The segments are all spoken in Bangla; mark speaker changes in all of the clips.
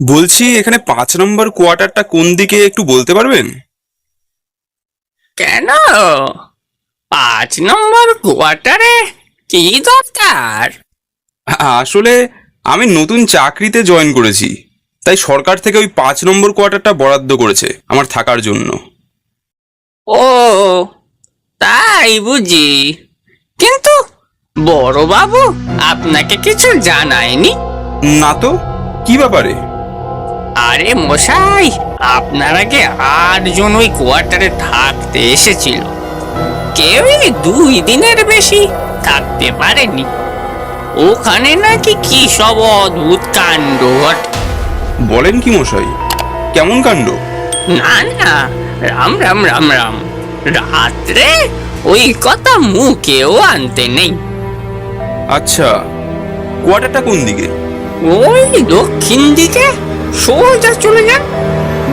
Speaker 1: বলছি এখানে পাঁচ নম্বর কোয়ার্টারটা কোন দিকে একটু বলতে পারবেন?
Speaker 2: কেন? পাঁচ নম্বর কোয়ার্টারে কি দরকার?
Speaker 1: আসলে আমি নতুন চাকরিতে জয়েন করেছি তাই সরকার থেকে ওই পাঁচ নম্বর কোয়ার্টারটা বরাদ্দ করেছে আমার থাকার জন্য।
Speaker 2: ও তাই বুঝি। কিন্তু বড়বাবু আপনাকে কিছু জানায়নি?
Speaker 1: না তো কি ব্যাপারে?
Speaker 2: আরে মশাই আপনার আগে আটজন ওই কোয়ার্টারে থাকতে এসেছিল? কেউই দুই দিনের বেশি থাকতে পারেনি। ওখানে নাকি কি সব অদ্ভুত কাণ্ড ঘটে।
Speaker 1: বলেন কি মশাই কেমন কাণ্ড?
Speaker 2: না না রাম রাম রাম রাম রাত্রে ওই কথা মুখেও আনতে নেই।
Speaker 1: আচ্ছা কোয়ার্টারটা কোন দিকে?
Speaker 2: ওই দক্ষিণ দিকে। সোজা চলে যান?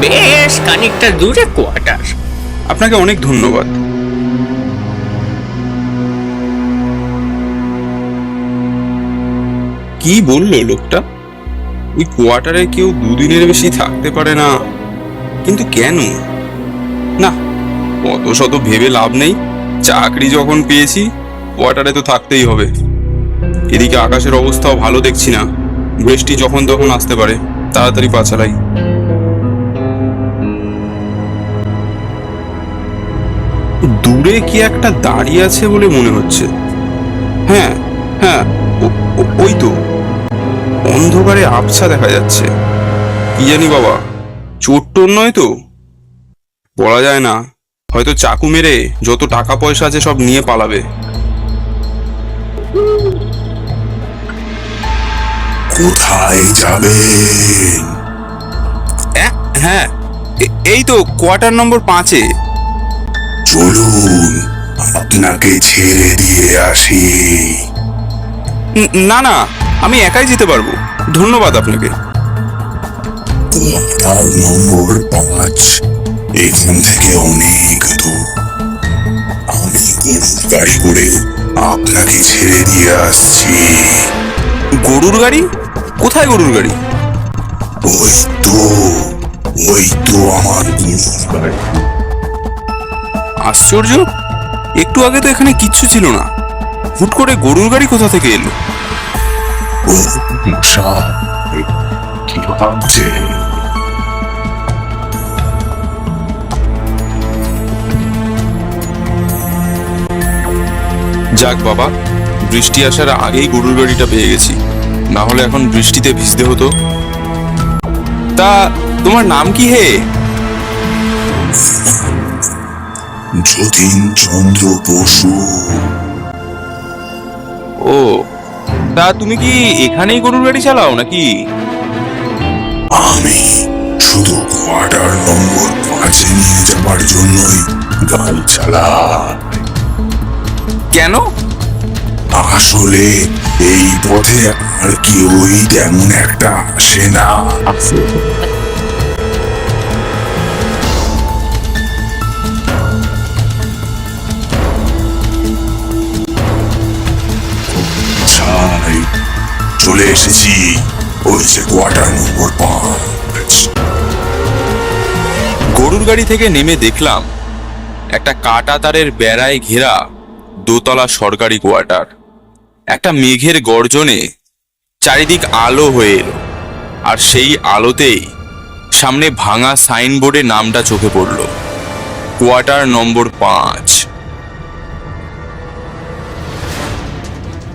Speaker 2: বেশ, খানিকটা দূরে কোয়ার্টার।
Speaker 1: আপনাকে অনেক ধন্যবাদ। কি বলল লোকটা? ওই কোয়ার্টারে কেউ দুদিনের বেশি থাকতে পারে না। কিন্তু কেন? না, অত শত ভেবে লাভ নেই। চাকরি যখন পেয়েছি, কোয়ার্টারে তো থাকতেই হবে। এদিকে আকাশের অবস্থাও ভালো দেখছি না। বৃষ্টি যখন তখন আসতে পারে। তাড়াতাড়ি পা চালাই দূরে কি একটা দাঁড়িয়ে আছে বলে মনে হচ্ছে? হ্যাঁ হ্যাঁ ওই তো। অন্ধকারে আবছা দেখা যাচ্ছে। কি জানি বাবা, চোর টোর নয় তো? বলা যায় না। হয়তো চাকু মেরে যত টাকা পয়সা আছে সব নিয়ে পালাবে।
Speaker 3: কোথায় যাবেন
Speaker 1: হ্যাঁ এই তো কোয়ার্টার নম্বর পাঁচে।
Speaker 3: চলুন আপনাকে ছেড়ে দিয়ে আসি।
Speaker 1: না না আমি একাই যেতে পারব। ধন্যবাদ আপনাকে।
Speaker 3: কোয়ার্টার নম্বর পাঁচ এখান থেকে অনেক দূর। আমি গরুর গাড়ি করে আপনাকে ছেড়ে দিয়ে আসছি।
Speaker 1: গরুর গাড়ি? কোথায় গরুর গাড়ি?
Speaker 3: ওই তো ওই তো আমার গরুর গাড়ি
Speaker 1: আশ্চর্য একটু আগে তো এখানে কিচ্ছু ছিল না। হুট করে গরুর গাড়ি কোথা থেকে এলো?
Speaker 3: ও কি ভাবছে?
Speaker 1: যাক বাবা বৃষ্টি আসার আগেই গরুর গাড়িটা পেয়ে গেছি। না হলে এখন বৃষ্টিতে ভিজতে হতো। তা তোমার নাম কি হে?
Speaker 3: যতীন চন্দ্র বসু।
Speaker 1: ও তা তুমি কি এখানেই গরুর গাড়ি চালাও নাকি?
Speaker 3: আমি শুধু কোয়ার্টার নম্বর পাঁচে নিয়ে যাবার জন্যই গাড়ি চালা
Speaker 1: কেন?
Speaker 3: আসলে এই পথে আর কেউই তেমন একটা আসে না। চলে এসেছি ওই যে কোয়ার্টার নম্বর পাঁচ
Speaker 1: গরুর গাড়ি থেকে নেমে দেখলাম, একটা কাটা তারের বেড়ায় ঘেরা দোতলা সরকারি কোয়ার্টার। একটা মেঘের গর্জনে চারিদিক আলো হয়ে এলো, আর সেই আলোতেই সামনে ভাঙা সাইনবোর্ডে নামটা চোখে পড়ল, কোয়ার্টার নম্বর পাঁচ।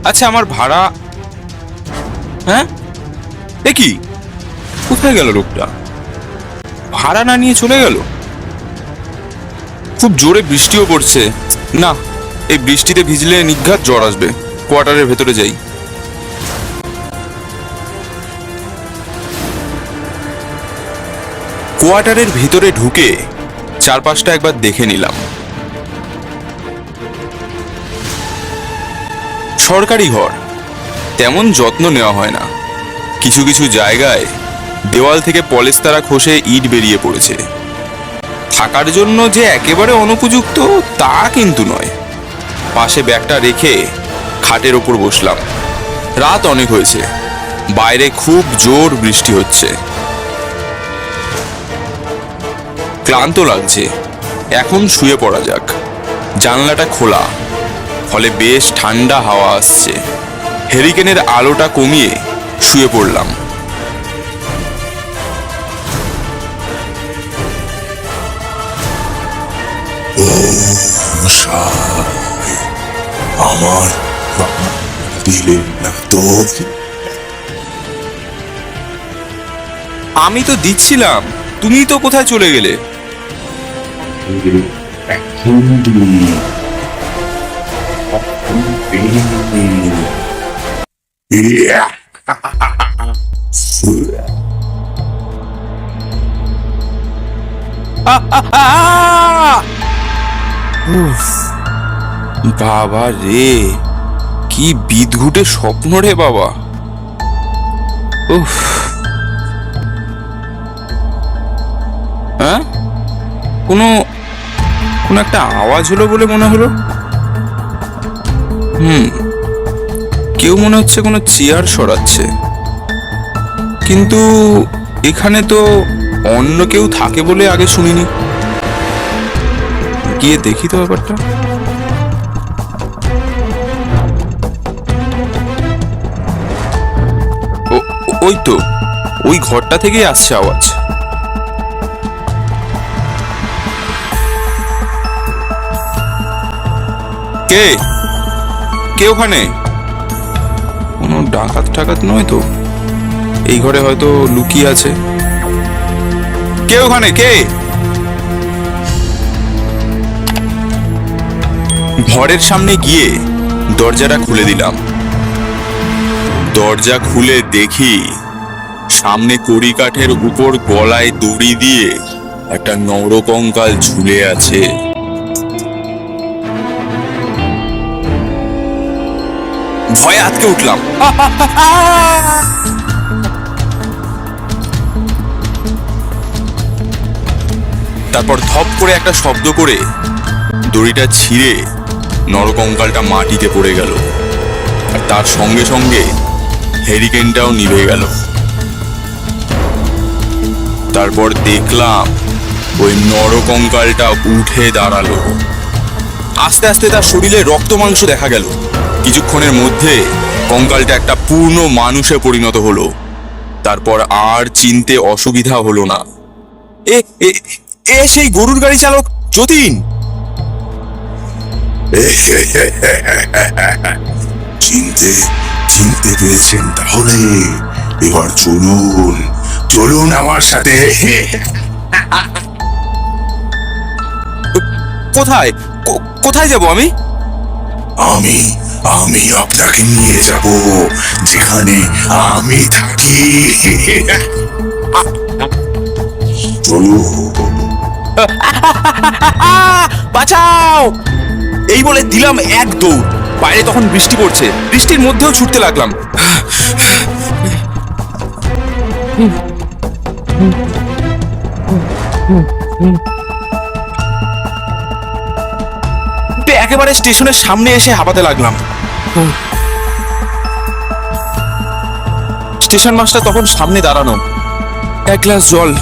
Speaker 1: আচ্ছা আমার ভাড়া হ্যাঁ? কি? কোথায় গেল লোকটা? ভাড়া না নিয়ে চলে গেল? খুব জোরে বৃষ্টিও পড়ছে। না এই বৃষ্টিতে ভিজলে নিঘাত জ্বর আসবে। কোয়ার্টারের ভেতরে যাই। কোয়ার্টারের ভিতরে ঢুকে চারপাশটা একবার দেখে নিলাম। সরকারি ঘর। তেমন যত্ন নেওয়া হয় না। কিছু কিছু জায়গায় দেওয়াল থেকে পলেস্তারা খসে ইট বেরিয়ে পড়েছে। থাকার জন্য যে একেবারে অনুপযুক্ত তা কিন্তু নয়। পাশে ব্যাগটা রেখে খাটের ওপর বসলাম। রাত অনেক হয়েছে। বাইরে খুব জোর বৃষ্টি হচ্ছে। ক্লান্ত লাগছে। এখন শুয়ে পড়া যাক। জানলাটা খোলা। ফলে বেশ ঠান্ডা হাওয়া আসছে। হেরিকেনের আলোটা কমিয়ে শুয়ে পড়লাম।
Speaker 3: মশাই আমার দিলেন না তো
Speaker 1: আমি তো দিচ্ছিলাম তুমি তো কোথায় চলে গেলে?
Speaker 3: Yeah.
Speaker 1: বাবা রে, কি বিদঘুটে স্বপ্ন রে বাবা। উফ। হ্যাঁ? কোনো কোনো একটা আওয়াজ হলো বলে মনে হলো। হুম, কেউ মনে হচ্ছে কোনো চেয়ার সরাচ্ছে। কিন্তু এখানে তো অন্য কেউ থাকে বলে আগে শুনিনি। গিয়ে দেখি তো ব্যাপারটা। ওই তো, ওই ঘরটা থেকেই আসছে আওয়াজ। কে? কে ওখানে? কোনো ডাকাত টাকাত নয় তো? এই ঘরে হয়তো লুকিয়ে আছে। কে ওখানে? কে? ঘরের সামনে গিয়ে দরজাটা খুলে দিলাম। দরজা খুলে দেখি সামনে কড়ি কাঠের উপর গলায় দড়ি দিয়ে একটা নরকঙ্কাল ঝুলে আছে। ভয়ে আটকে উঠলাম। তারপর ধপ করে একটা শব্দ করে দড়িটা ছিঁড়ে নরকঙ্কালটা মাটিতে পড়ে গেল। আর তার সঙ্গে সঙ্গে হেরিকেনটাও নিভে গেল। তারপর দেখলাম ওই নরকঙ্কালটা উঠে দাঁড়াল। আস্তে আস্তে তার শরীরে রক্ত মাংস দেখা গেল। কিছুক্ষণের মধ্যে কঙ্কালটা একটা পূর্ণ মানুষে পরিণত হলো। তারপর আর চিনতে অসুবিধা হলো না। এ এ সেই গরুর গাড়ি চালক, যতীন!
Speaker 3: চিনতে চিনতে পেরেছেন তাহলে। এবার চলুন। চলুন আমার সাথে।
Speaker 1: কোথায়? কোথায় যাব আমি?
Speaker 3: আমি আমি আপনাকে নিয়ে যাব যেখানে আমি থাকি।
Speaker 1: বাঁচাও! এই বলে দিলাম এক দৌড়। বাইরে তখন বৃষ্টি পড়ছে। বৃষ্টির মধ্যেও ছুটতে লাগলাম। একেবারে স্টেশনের সামনে এসে হাঁপাতে লাগলাম। স্টেশন মাস্টার তখন সামনে দাঁড়ানো। এক গ্লাস জল।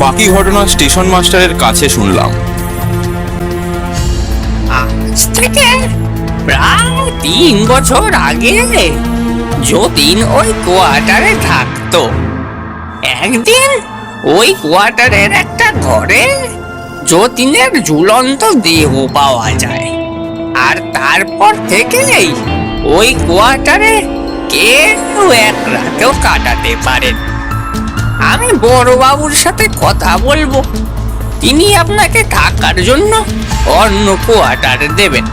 Speaker 1: বাকি ঘটনা স্টেশন মাস্টারের কাছে শুনলাম।
Speaker 2: তিন বছর আগে। যতীন ওই কোয়ার্টারে থাকতো। একদিন ওই কোয়ার্টারের একটা ঘরে যতীনের ঝুলন্ত দেহ পাওয়া যায়। আর তারপর থেকেই ওই কোয়ার্টারে কেউ এক রাতেও কাটাতে পারেন আমি বড়বাবুর সাথে কথা বলব। তিনি আপনাকে থাকার জন্য অন্য কোয়ার্টার দেবেন।